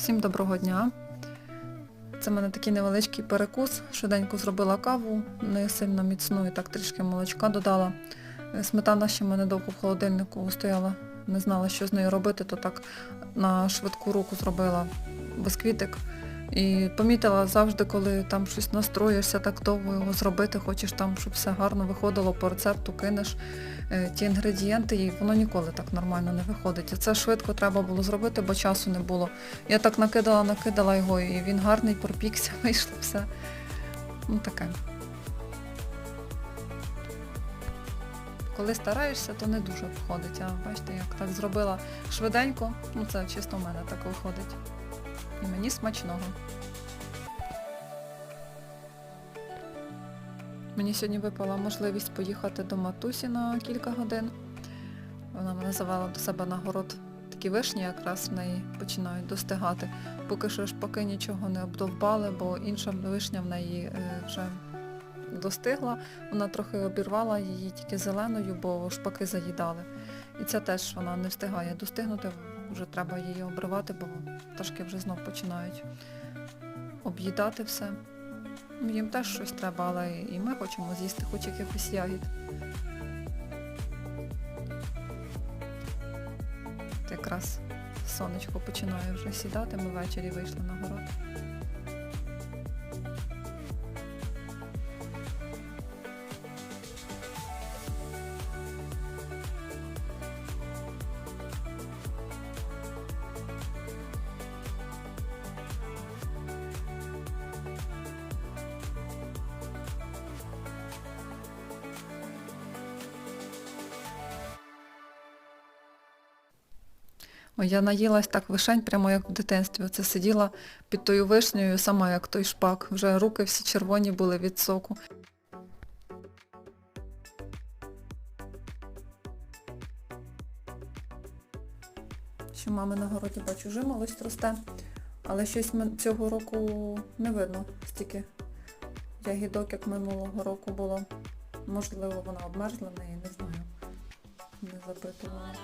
Всім доброго дня. Це в мене такий невеличкий перекус. Швиденько зробила каву, не сильно міцну і так трішки молочка додала. Сметана ще в мене довго в холодильнику стояла, не знала, що з нею робити, то так на швидку руку зробила бисквітик. І помітила завжди, коли там щось настроїшся так довго його зробити, хочеш там, щоб все гарно виходило по рецепту, кинеш е, ті інгредієнти, і воно ніколи так нормально не виходить. І це швидко треба було зробити, бо часу не було. Я так накидала, накидала його, і він гарний, пропікся, вийшло все. Ну таке. Коли стараєшся, то не дуже виходить. А бачите, як так зробила швиденько, ну це чисто в мене так виходить. І мені смачного. Мені сьогодні випала можливість поїхати до матусі на кілька годин. Вона мене завела до себе на город. Такі вишні якраз в неї починають достигати. Поки що ж поки нічого не обдовбали, бо інша вишня в неї е, вже достигла. Вона трохи обірвала її тільки зеленою, бо шпаки заїдали. І це теж вона не встигає достигнути, вже треба її обривати, бо пташки вже знов починають об'їдати все. Їм теж щось треба, але і ми хочемо з'їсти хоч якихось ягід. Якраз сонечко починає вже сідати, ми ввечері вийшли на город. Ой, я наїлась так вишень, прямо як в дитинстві. Оце сиділа під тою вишнею, сама як той шпак. Вже руки всі червоні були від соку. Що мами на городі бачу, жимолость росте, але щось цього року не видно стільки ягідок, як минулого року було. Можливо, вона обмерзла неї, не знаю. Не запитувала.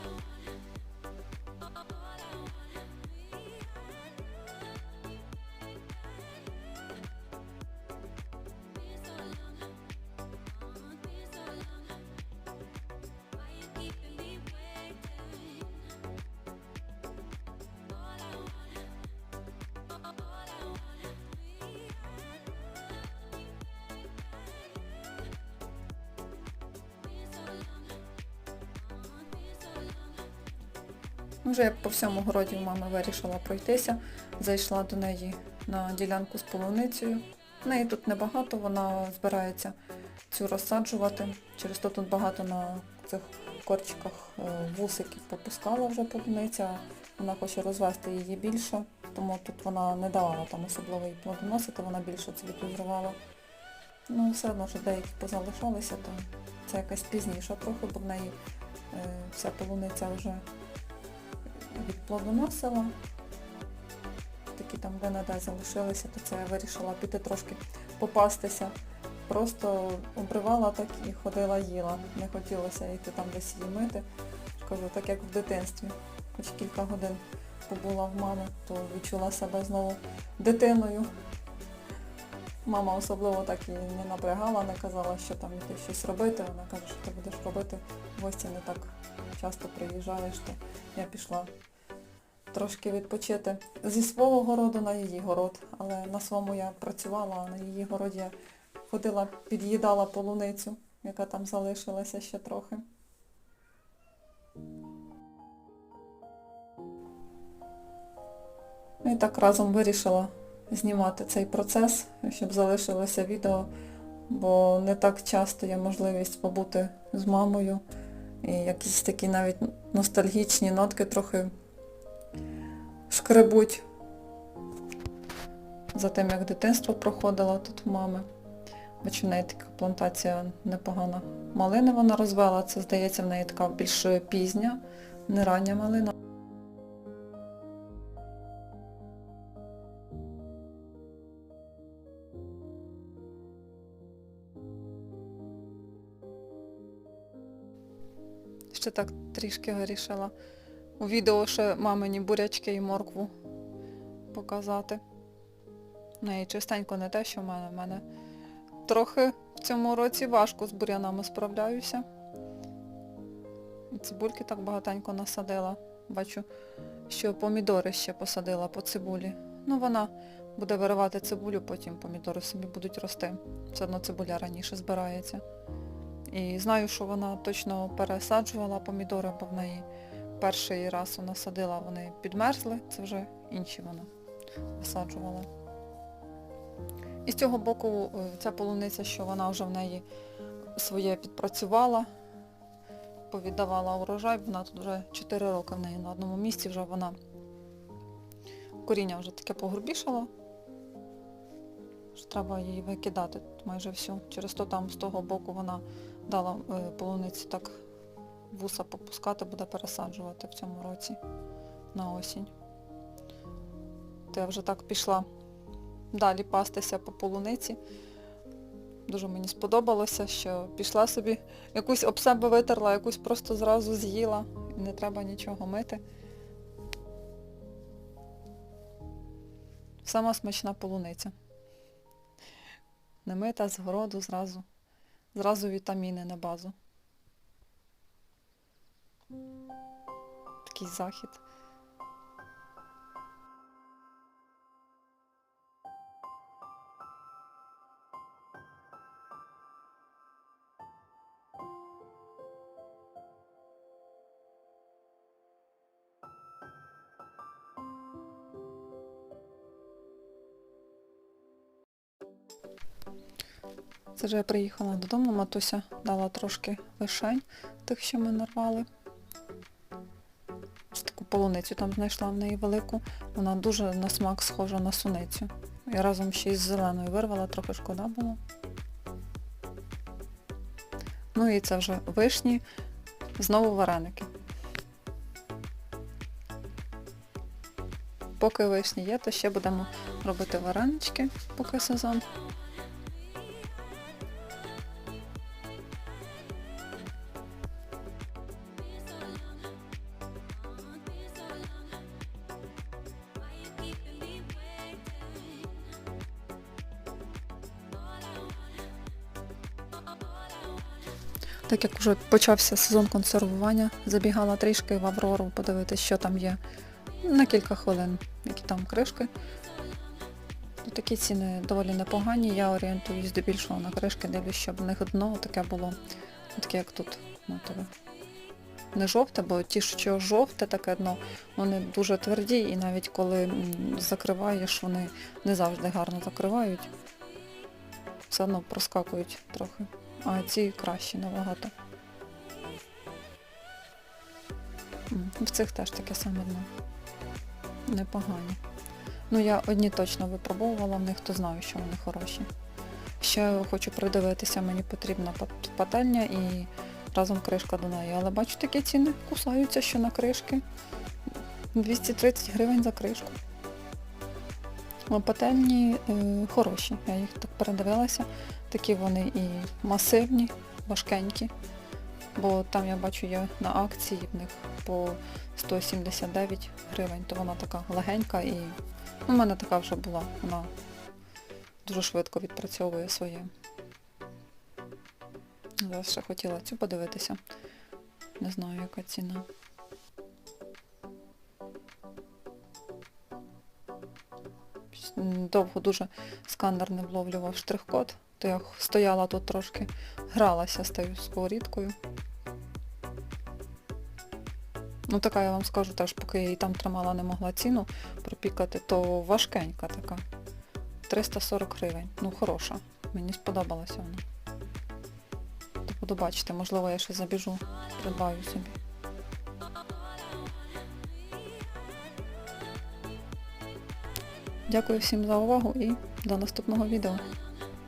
Вже як по всьому городі мама вирішила пройтися, зайшла до неї на ділянку з полуницею. В неї тут небагато, вона збирається цю розсаджувати. Через то тут багато на цих корчиках е, вусиків попускала вже полуниця. Вона хоче розвести її більше, тому тут вона не давала там особливо плодоносити, вона більше цвіту зривала. Ну, все одно, що деякі позалишалися, то це якась пізніша трохи, бо в неї е, вся полуниця вже відплодоносила. Такі там де-не-де залишилися, то це я вирішила піти трошки попастися. Просто обривала так і ходила їла. Не хотілося йти там десь її мити. Кажу, так як в дитинстві. Хоч кілька годин побула в мами, то відчула себе знову дитиною. Мама особливо так і не напрягала, не казала, що там йти щось робити. Вона каже, що ти будеш робити, гості не так часто приїжджаєш, то я пішла трошки відпочити зі свого городу на її город. Але на своєму я працювала, а на її городі я ходила, під'їдала полуницю, яка там залишилася ще трохи. Ну і так разом вирішила знімати цей процес, щоб залишилося відео, бо не так часто є можливість побути з мамою. І якісь такі навіть ностальгічні нотки трохи шкребуть за тим, як дитинство проходило тут у мами. Бачу, в неї така плантація непогана. Малини вона розвела, це здається в неї така більш пізня, не рання малина. Ще так трішки вирішила. У відео ще мамині бурячки і моркву показати. В неї чистенько не те, що в мене. В мене трохи в цьому році важко з бур'янами справляюся. Цибульки так багатенько насадила. Бачу, що помідори ще посадила по цибулі. Ну вона буде виривати цибулю, потім помідори собі будуть рости. Все одно цибуля раніше збирається. І знаю, що вона точно пересаджувала помідори, бо в неї перший раз вона садила, вони підмерзли, це вже інші вона висаджувала. І з цього боку е, ця полуниця, що вона вже в неї своє підпрацювала, повіддавала урожай, вона тут вже 4 роки в неї на одному місці, вже вона коріння вже таке погрубішало, що треба її викидати майже всю. Через то там з того боку вона дала е, полуниці так вуса попускати, буде пересаджувати в цьому році на осінь. То я вже так пішла далі пастися по полуниці. Дуже мені сподобалося, що пішла собі, якусь об себе витерла, якусь просто зразу з'їла. І не треба нічого мити. Сама смачна полуниця. Не мита з городу зразу. Зразу вітаміни на базу. Такий захід. Це вже я приїхала додому, матуся дала трошки вишень, тих, що ми нарвали. Ось таку полуницю там знайшла в неї велику. Вона дуже на смак схожа на суницю. Я разом ще із зеленою вирвала, трохи шкода було. Ну і це вже вишні, знову вареники. Поки вишні є, то ще будемо робити варенички, поки сезон. Так як вже почався сезон консервування, забігала трішки в Аврору подивитися, що там є. На кілька хвилин, які там кришки. Ну, Такі ціни доволі непогані. Я орієнтуюсь здебільшого на кришки, дивлюсь, щоб в них дно таке було, таке як тут матове. Не жовте, бо ті, що жовте таке дно, вони дуже тверді і навіть коли закриваєш, вони не завжди гарно закривають. Все одно проскакують трохи. А ці кращі набагато. В цих теж таке саме дно. Непогані. Ну я одні точно випробовувала в них, то знаю, що вони хороші. Ще хочу придивитися, мені потрібна пательня і разом кришка до неї. Але бачу такі ціни, кусаються, що на кришки. 230 гривень за кришку. Пательні е, хороші, я їх так передивилася. Такі вони і масивні, важкенькі. Бо там я бачу є на акції в них по 179 гривень, то вона така легенька і ну, в мене така вже була. Вона дуже швидко відпрацьовує своє. Зараз ще хотіла цю подивитися. Не знаю, яка ціна. Довго дуже сканер не вловлював штрих-код, то я стояла тут трошки, гралася з тою сковорідкою. Ну така я вам скажу теж, поки я її там тримала, не могла ціну пропікати, то важкенька така. 340 гривень. Ну хороша. Мені сподобалася вона. То буду бачити, можливо я ще забіжу, придбаю собі. Дякую всім за увагу і до наступного відео.